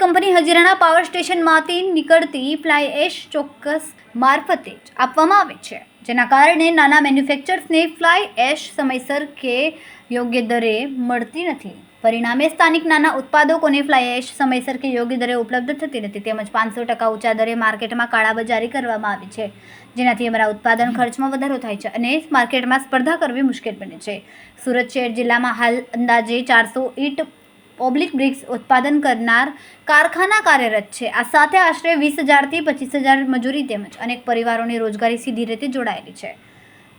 Company હજીરાના power સ્ટેશનમાંથી નીકળતી fly ash ચોક્કસ મારફતે જ આપવામાં આવે છે, જેના કારણે નાના મેન્યુફેક્ચર્સને ફ્લાય એશ સમયસર કે યોગ્ય દરે મળતી નથી. પરિણામે સ્થાનિક નાના ઉત્પાદકોને ફ્લાય એશ સમયસર કે યોગ્ય દરે ઉપલબ્ધ થતી નથી. તેમજ પાંચસો ટકા ઊંચા દરે માર્કેટમાં કાળાબજારી કરવામાં આવી છે, જેનાથી અમારા ઉત્પાદન ખર્ચમાં વધારો થાય છે અને માર્કેટમાં સ્પર્ધા કરવી મુશ્કેલ બને છે. સુરત શહેર જિલ્લામાં હાલ અંદાજે ચારસો ઈંટ ઓબ્લિક બ્રિક્સ ઉત્પાદન કરનાર કારખાના કાર્યરત છે. આ સાથે આશરે વીસ હજારથી પચીસ હજાર મજૂરી તેમજ અનેક પરિવારોની રોજગારી સીધી રીતે જોડાયેલી છે.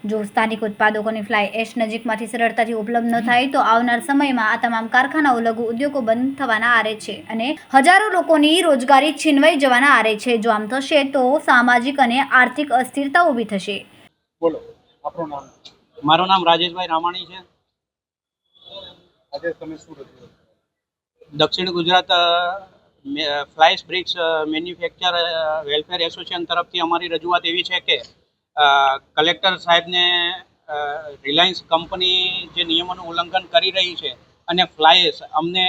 જો સ્થાનિક ઉત્પાદકોની ફ્લાય એશ નજીકમાંથી સરળતાથી ઉપલબ્ધ ન થાય તો આવનાર સમયમાં આ તમામ કારખાનાઓ લઘુ ઉદ્યોગો બંધ થવાના આરે છે અને હજારો લોકોની રોજગારી છીનવાઈ જવાના આરે છે. જો આમ થશે તો સામાજિક અને આર્થિક અસ્થિરતા ઊભી થશે. બોલો આપણું નામ? મારું નામ રાજેશભાઈ રામાણી છે. આજે તમે શું Dakshin Gujarat fly ash bricks manufacture welfare association તરફથી અમારી રજૂઆત એવી છે કે કલેક્ટર સાહેબને રિલાયન્સ કંપની જે નિયમોનું ઉલ્લંઘન કરી રહી છે અને ફ્લાયસ અમને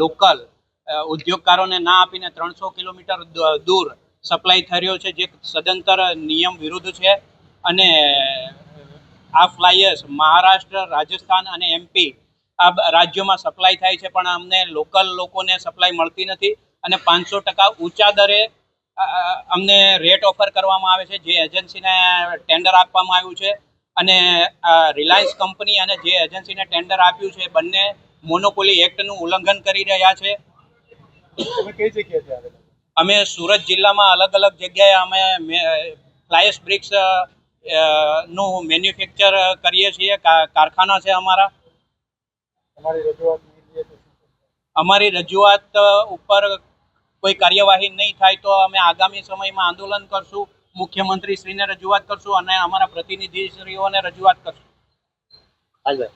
લોકલ ઉદ્યોગકારોને ના આપીને ત્રણસો કિલોમીટર દૂર સપ્લાય થઈ રહ્યો છે, જે સદંતર નિયમ વિરુદ્ધ છે. અને આ ફ્લાયર્સ મહારાષ્ટ્ર, રાજસ્થાન અને એમપી આ રાજ્યમાં સપ્લાય થાય છે પણ અમને લોકલ લોકોને સપ્લાય મળતી નથી. અને પાંચસો ટકા ઊંચા દરે અમને રેટ ઓફર કરવામાં આવે છે જે એજન્સીને ટેન્ડર આપવામાં આવ્યું છે. અને રિલાયન્સ કંપની અને જે એજન્સીને ટેન્ડર આપ્યું છે બંને મોનોપોલી એક્ટનું ઉલ્લંઘન કરી રહ્યા છે. અમે સુરત જિલ્લામાં અલગ અલગ જગ્યાએ અમે ફ્લાયસ બ્રિક્સનું મેન્યુફેક્ચર કરીએ છીએ કારખાના છે અમારા તમારી રજૂઆત નહીં લે તો શું કરશો? અમારી રજૂઆત ઉપર કોઈ કાર્યવાહી નહીં થાય તો અમે આગામી સમયમાં આંદોલન કરશું મુખ્યમંત્રી શ્રીને રજૂઆત કરશું અને અમારા પ્રતિનિધિશ્રીઓને રજૂઆત કરશું હાલ ભાઈ.